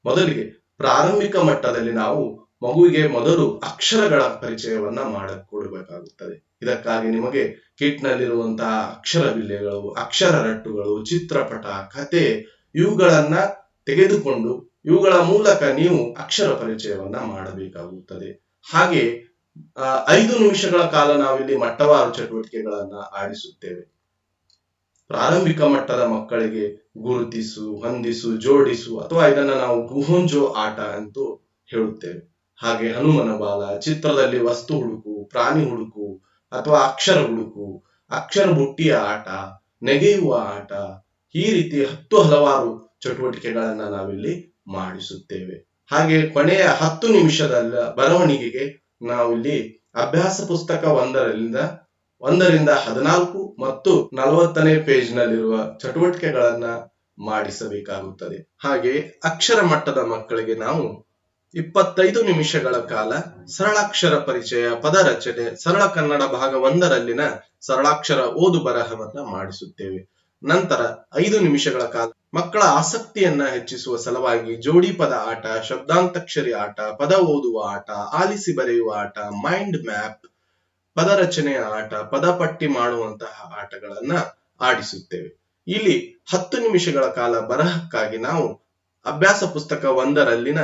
ಮೊದಲಿಗೆ ಪ್ರಾರಂಭಿಕ ಮಟ್ಟದಲ್ಲಿ ನಾವು ಮಗುವಿಗೆ ಮೊದಲು ಅಕ್ಷರಗಳ ಪರಿಚಯವನ್ನ ಮಾಡಿಕೊಡಬೇಕಾಗುತ್ತದೆ. ಇದಕ್ಕಾಗಿ ನಿಮಗೆ ಕಿಟ್ ನಲ್ಲಿರುವಂತಹ ಅಕ್ಷರ ಬಿಲ್ಲೆಗಳು, ಅಕ್ಷರ ರಟ್ಟುಗಳು, ಚಿತ್ರಪಟ, ಕತೆ ಇವುಗಳನ್ನ ತೆಗೆದುಕೊಂಡು ಇವುಗಳ ಮೂಲಕ ನೀವು ಅಕ್ಷರ ಪರಿಚಯವನ್ನ ಮಾಡಬೇಕಾಗುತ್ತದೆ. ಹಾಗೆ ಐದು ನಿಮಿಷಗಳ ಕಾಲ ನಾವಿಲ್ಲಿ ಮಟ್ಟವಾರು ಚಟುವಟಿಕೆಗಳನ್ನ ಆಡಿಸುತ್ತೇವೆ. ಪ್ರಾರಂಭಿಕ ಮಟ್ಟದ ಮಕ್ಕಳಿಗೆ ಗುರುತಿಸು, ಹೊಂದಿಸು, ಜೋಡಿಸು ಅಥವಾ ಇದನ್ನ ನಾವು ಗುಹೊಂಜೋ ಆಟ ಅಂತೂ ಹೇಳುತ್ತೇವೆ. ಹಾಗೆ ಹನುಮನ ಬಾಲ, ಚಿತ್ರದಲ್ಲಿ ವಸ್ತು ಹುಡುಕು, ಪ್ರಾಣಿ ಹುಡುಕು ಅಥವಾ ಅಕ್ಷರ ಹುಡುಕು, ಅಕ್ಷರ ಬುಟ್ಟಿಯ ಆಟ, ನೆಗೆಯುವ ಆಟ, ಈ ರೀತಿ ಹತ್ತು ಹಲವಾರು ಚಟುವಟಿಕೆಗಳನ್ನ ನಾವಿಲ್ಲಿ ಮಾಡಿಸುತ್ತೇವೆ. ಹಾಗೆ ಕೊನೆಯ ಹತ್ತು ನಿಮಿಷದ ಬರವಣಿಗೆಗೆ ನಾವಿಲ್ಲಿ ಅಭ್ಯಾಸ ಪುಸ್ತಕ ಒಂದರಿಂದ ಒಂದರಿಂದ ಹದಿನಾಲ್ಕು ಮತ್ತು ನಲವತ್ತನೇ ಪೇಜ್ ನಲ್ಲಿರುವ ಚಟುವಟಿಕೆಗಳನ್ನ ಮಾಡಿಸಬೇಕಾಗುತ್ತದೆ. ಹಾಗೆ ಅಕ್ಷರ ಮಟ್ಟದ ಮಕ್ಕಳಿಗೆ ನಾವು ಇಪ್ಪತ್ತೈದು ನಿಮಿಷಗಳ ಕಾಲ ಸರಳಾಕ್ಷರ ಪರಿಚಯ, ಪದ ರಚನೆ, ಸರಳ ಕನ್ನಡ ಭಾಗ ಒಂದರಲ್ಲಿನ ಸರಳಾಕ್ಷರ ಓದು ಬರಹವನ್ನ ಮಾಡಿಸುತ್ತೇವೆ. ನಂತರ ಐದು ನಿಮಿಷಗಳ ಕಾಲ ಮಕ್ಕಳ ಆಸಕ್ತಿಯನ್ನ ಹೆಚ್ಚಿಸುವ ಸಲುವಾಗಿ ಜೋಡಿ ಪದ ಆಟ, ಶಬ್ದಾಂತಕ್ಷರಿ ಆಟ, ಪದ ಓದುವ ಆಟ, ಆಲಿಸಿ ಬರೆಯುವ ಆಟ ಮೈಂಡ್ ಮ್ಯಾಪ್ ಪದ ರಚನೆಯ ಆಟ, ಪದ ಪಟ್ಟಿ ಮಾಡುವಂತಹ ಆಟಗಳನ್ನ ಆಡಿಸುತ್ತೇವೆ. ಇಲ್ಲಿ ಹತ್ತು ನಿಮಿಷಗಳ ಕಾಲ ಬರಹಕ್ಕಾಗಿ ನಾವು ಅಭ್ಯಾಸ ಪುಸ್ತಕ ಒಂದರಲ್ಲಿನ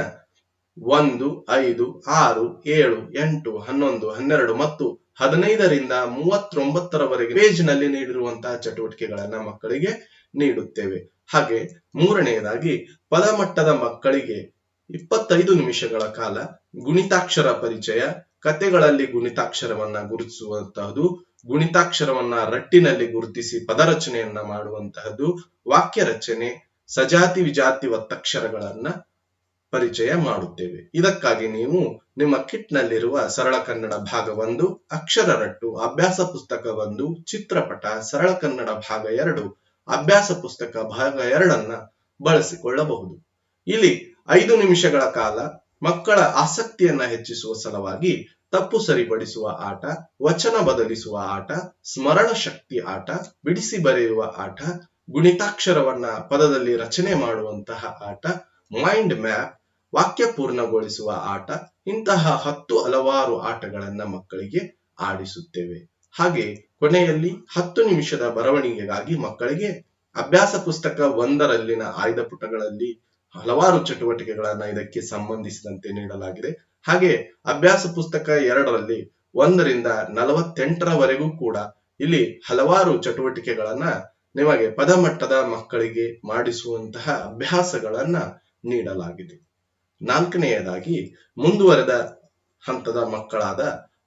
ಒಂದು, ಐದು, ಆರು, ಏಳು, ಎಂಟು, ಹನ್ನೊಂದು, ಹನ್ನೆರಡು ಮತ್ತು ಹದಿನೈದರಿಂದ ಮೂವತ್ತೊಂಬತ್ತರವರೆಗೆ ಪೇಜ್ನಲ್ಲಿ ನೀಡಿರುವಂತಹ ಚಟುವಟಿಕೆಗಳನ್ನ ಮಕ್ಕಳಿಗೆ ನೀಡುತ್ತೇವೆ. ಹಾಗೆ ಮೂರನೆಯದಾಗಿ ಪದಮಟ್ಟದ ಮಕ್ಕಳಿಗೆ ಇಪ್ಪತ್ತೈದು ನಿಮಿಷಗಳ ಕಾಲ ಗುಣಿತಾಕ್ಷರ ಪರಿಚಯ, ಕತೆಗಳಲ್ಲಿ ಗುಣಿತಾಕ್ಷರವನ್ನ ಗುರುತಿಸುವಂತಹದ್ದು, ಗುಣಿತಾಕ್ಷರವನ್ನ ರಟ್ಟಿನಲ್ಲಿ ಗುರುತಿಸಿ ಪದರಚನೆಯನ್ನ ಮಾಡುವಂತಹದ್ದು ವಾಕ್ಯ ರಚನೆ ಸಜಾತಿ ವಿಜಾತಿ ಒತ್ತಕ್ಷರಗಳನ್ನ ಪರಿಚಯ ಮಾಡುತ್ತೇವೆ. ಇದಕ್ಕಾಗಿ ನೀವು ನಿಮ್ಮ ಕಿಟ್ ನಲ್ಲಿರುವ ಸರಳ ಕನ್ನಡ ಭಾಗ ಒಂದು ಅಕ್ಷರ ರಟ್ಟು, ಅಭ್ಯಾಸ ಪುಸ್ತಕ ಒಂದು, ಚಿತ್ರಪಟ, ಸರಳ ಕನ್ನಡ ಭಾಗ ಎರಡು, ಅಭ್ಯಾಸ ಪುಸ್ತಕ ಭಾಗ ಎರಡನ್ನ ಬಳಸಿಕೊಳ್ಳಬಹುದು. ಇಲ್ಲಿ ಐದು ನಿಮಿಷಗಳ ಕಾಲ ಮಕ್ಕಳ ಆಸಕ್ತಿಯನ್ನ ಹೆಚ್ಚಿಸುವ ಸಲುವಾಗಿ ತಪ್ಪು ಸರಿಪಡಿಸುವ ಆಟ, ವಚನ ಬದಲಿಸುವ ಆಟ, ಸ್ಮರಣ ಶಕ್ತಿ ಆಟ, ಬಿಡಿಸಿ ಬರೆಯುವ ಆಟ, ಗುಣಿತಾಕ್ಷರವನ್ನ ಪದದಲ್ಲಿ ರಚನೆ ಮಾಡುವಂತಹ ಆಟ ಮೈಂಡ್ ಮ್ಯಾಪ್ ವಾಕ್ಯ ಪೂರ್ಣಗೊಳಿಸುವ ಆಟ ಇಂತಹ ಹತ್ತು ಹಲವಾರು ಆಟಗಳನ್ನ ಮಕ್ಕಳಿಗೆ ಆಡಿಸುತ್ತೇವೆ. ಹಾಗೆ ಕೊನೆಯಲ್ಲಿ ಹತ್ತು ನಿಮಿಷದ ಬರವಣಿಗೆಗಾಗಿ ಮಕ್ಕಳಿಗೆ ಅಭ್ಯಾಸ ಪುಸ್ತಕ ಒಂದರಲ್ಲಿನ ಆಯ್ದ ಪುಟಗಳಲ್ಲಿ ಹಲವಾರು ಚಟುವಟಿಕೆಗಳನ್ನ ಇದಕ್ಕೆ ಸಂಬಂಧಿಸಿದಂತೆ ನೀಡಲಾಗಿದೆ. ಹಾಗೆ ಅಭ್ಯಾಸ ಪುಸ್ತಕ ಎರಡರಲ್ಲಿ ಒಂದರಿಂದ ನಲವತ್ತೆಂಟರವರೆಗೂ ಕೂಡ ಇಲ್ಲಿ ಹಲವಾರು ಚಟುವಟಿಕೆಗಳನ್ನ ನಿಮಗೆ ಪದಮಟ್ಟದ ಮಕ್ಕಳಿಗೆ ಮಾಡಿಸುವಂತಹ ಅಭ್ಯಾಸಗಳನ್ನ ನೀಡಲಾಗಿದೆ. ನಾಲ್ಕನೆಯದಾಗಿ ಮುಂದುವರೆದ ಹಂತದ ಮಕ್ಕಳಾದ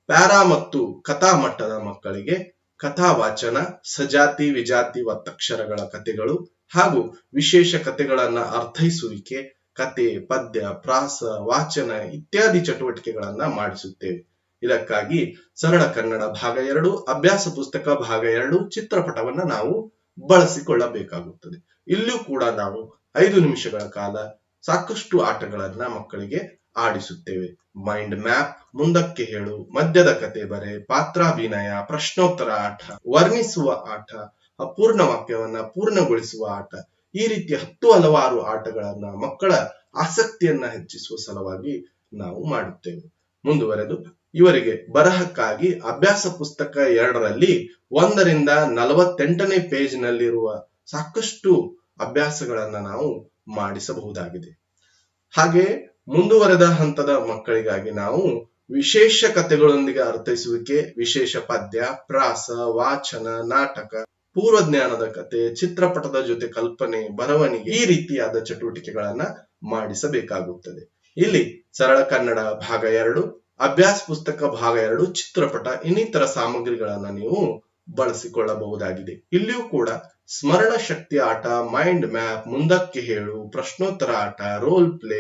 ಪ್ಯಾರಾ ಮತ್ತು ಕಥಾ ಮಟ್ಟದ ಮಕ್ಕಳಿಗೆ ಕಥಾ ವಾಚನ ಸಜಾತಿ, ವಿಜಾತಿ ಒತ್ತಕ್ಷರಗಳ ಕಥೆಗಳು ಹಾಗೂ ವಿಶೇಷ ಕಥೆಗಳನ್ನ ಅರ್ಥೈಸುವಿಕೆ ಕತೆ ಪದ್ಯ, ಪ್ರಾಸ, ವಾಚನ ಇತ್ಯಾದಿ ಚಟುವಟಿಕೆಗಳನ್ನ ಮಾಡಿಸುತ್ತೇವೆ. ಇದಕ್ಕಾಗಿ ಸರಳ ಕನ್ನಡ ಭಾಗ ಎರಡು, ಅಭ್ಯಾಸ ಪುಸ್ತಕ ಭಾಗ ಎರಡು ಚಿತ್ರಪಟವನ್ನ ನಾವು ಬಳಸಿಕೊಳ್ಳಬೇಕಾಗುತ್ತದೆ. ಇಲ್ಲಿಯೂ ಕೂಡ ನಾವು ಐದು ನಿಮಿಷಗಳ ಕಾಲ ಸಾಕಷ್ಟು ಆಟಗಳನ್ನ ಮಕ್ಕಳಿಗೆ ಆಡಿಸುತ್ತೇವೆ. ಮೈಂಡ್ ಮ್ಯಾಪ್ ಮುಂದಕ್ಕೆ ಹೇಳು ಮಧ್ಯದ ಕತೆ ಬರೆ, ಪಾತ್ರಾಭಿನಯ, ಪ್ರಶ್ನೋತ್ತರ ಆಟ, ವರ್ಣಿಸುವ ಆಟ ಅಪೂರ್ಣ ವಾಕ್ಯವನ್ನ ಪೂರ್ಣಗೊಳಿಸುವ ಆಟ, ಈ ರೀತಿ ಹತ್ತು ಹಲವಾರು ಆಟಗಳನ್ನ ಮಕ್ಕಳ ಆಸಕ್ತಿಯನ್ನ ಹೆಚ್ಚಿಸುವ ಸಲುವಾಗಿ ನಾವು ಮಾಡುತ್ತೇವೆ. ಮುಂದುವರೆದು, ಇವರಿಗೆ ಬರಹಕ್ಕಾಗಿ ಅಭ್ಯಾಸ ಪುಸ್ತಕ ಎರಡರಲ್ಲಿ ಒಂದರಿಂದ ನಲವತ್ತೆಂಟನೇ ಪೇಜ್ ನಲ್ಲಿರುವ ಸಾಕಷ್ಟು ಅಭ್ಯಾಸಗಳನ್ನ ನಾವು ಮಾಡಿಸಬಹುದಾಗಿದೆ. ಹಾಗೆ ಮುಂದುವರೆದ ಹಂತದ ಮಕ್ಕಳಿಗಾಗಿ ನಾವು ವಿಶೇಷ ಕಥೆಗಳೊಂದಿಗೆ ಅರ್ಥೈಸುವಿಕೆ, ವಿಶೇಷ ಪದ್ಯ, ಪ್ರಾಸ, ವಾಚನ, ನಾಟಕ ಪೂರ್ವ ಜ್ಞಾನದ ಕತೆ ಚಿತ್ರಪಟದ ಜೊತೆ ಕಲ್ಪನೆ, ಬರವಣಿಗೆ ಈ ರೀತಿಯಾದ ಚಟುವಟಿಕೆಗಳನ್ನ ಮಾಡಿಸಬೇಕಾಗುತ್ತದೆ. ಇಲ್ಲಿ ಸರಳ ಕನ್ನಡ ಭಾಗ ಎರಡು, ಅಭ್ಯಾಸ ಪುಸ್ತಕ ಭಾಗ ಎರಡು, ಚಿತ್ರಪಟ ಇನ್ನಿತರ ಸಾಮಗ್ರಿಗಳನ್ನ ನೀವು ಬಳಸಿಕೊಳ್ಳಬಹುದಾಗಿದೆ. ಇಲ್ಲಿಯೂ ಕೂಡ ಸ್ಮರಣ ಶಕ್ತಿ ಆಟ ಮೈಂಡ್ ಮ್ಯಾಪ್ ಮುಂದಕ್ಕೆ ಹೇಳು, ಪ್ರಶ್ನೋತ್ತರ ಆಟ ರೋಲ್ ಪ್ಲೇ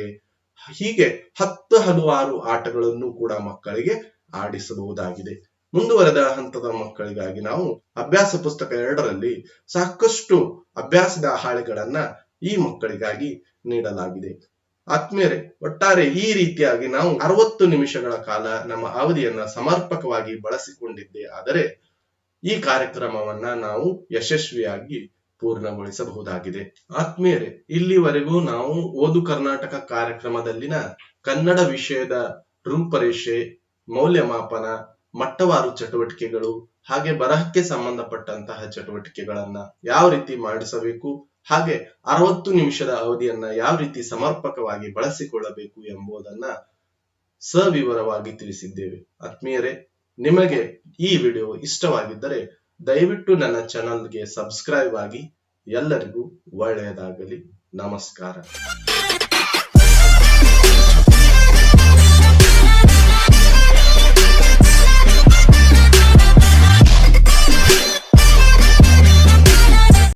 ಹೀಗೆ ಹತ್ತು ಹಲವಾರು ಆಟಗಳನ್ನು ಕೂಡ ಮಕ್ಕಳಿಗೆ ಆಡಿಸಬಹುದಾಗಿದೆ. ಮುಂದುವರೆದ ಹಂತದ ಮಕ್ಕಳಿಗಾಗಿ ನಾವು ಅಭ್ಯಾಸ ಪುಸ್ತಕ ಎರಡರಲ್ಲಿ ಸಾಕಷ್ಟು ಅಭ್ಯಾಸದ ಹಾಳೆಗಳನ್ನ ಈ ಮಕ್ಕಳಿಗಾಗಿ ನೀಡಲಾಗಿದೆ. ಆತ್ಮೀಯರೇ, ಒಟ್ಟಾರೆ ಈ ರೀತಿಯಾಗಿ ನಾವು ಅರವತ್ತು ನಿಮಿಷಗಳ ಕಾಲ ನಮ್ಮ ಅವಧಿಯನ್ನ ಸಮರ್ಪಕವಾಗಿ ಬಳಸಿಕೊಂಡಿದ್ದೆ ಆದರೆ ಈ ಕಾರ್ಯಕ್ರಮವನ್ನ ನಾವು ಯಶಸ್ವಿಯಾಗಿ ಪೂರ್ಣಗೊಳಿಸಬಹುದಾಗಿದೆ. ಆತ್ಮೀಯರೇ, ಇಲ್ಲಿವರೆಗೂ ನಾವು ಓದು ಕರ್ನಾಟಕ ಕಾರ್ಯಕ್ರಮದಲ್ಲಿನ ಕನ್ನಡ ವಿಷಯದ ರೂಪರೇಷೆ, ಮೌಲ್ಯಮಾಪನ, ಮಟ್ಟವಾರು ಚಟುವಟಿಕೆಗಳು, ಹಾಗೆ ಬರಹಕ್ಕೆ ಸಂಬಂಧಪಟ್ಟಂತಹ ಚಟುವಟಿಕೆಗಳನ್ನ ಯಾವ ರೀತಿ ಮಾಡಿಸಬೇಕು, ಹಾಗೆ ಅರವತ್ತು ನಿಮಿಷದ ಅವಧಿಯನ್ನ ಯಾವ ರೀತಿ ಸಮರ್ಪಕವಾಗಿ ಬಳಸಿಕೊಳ್ಳಬೇಕು ಎಂಬುದನ್ನ ಸವಿವರವಾಗಿ ತಿಳಿಸಿದ್ದೇವೆ. ಆತ್ಮೀಯರೇ ನಿಮಗೆ ಈ ವಿಡಿಯೋ ಇಷ್ಟವಾಗಿದ್ದರೆ ದಯವಿಟ್ಟು ನನ್ನ ಚಾನಲ್ಗೆ ಸಬ್ಸ್ಕ್ರೈಬ್ ಆಗಿ ಎಲ್ಲರಿಗೂ ಒಳ್ಳೆಯದಾಗಲಿ. ನಮಸ್ಕಾರ.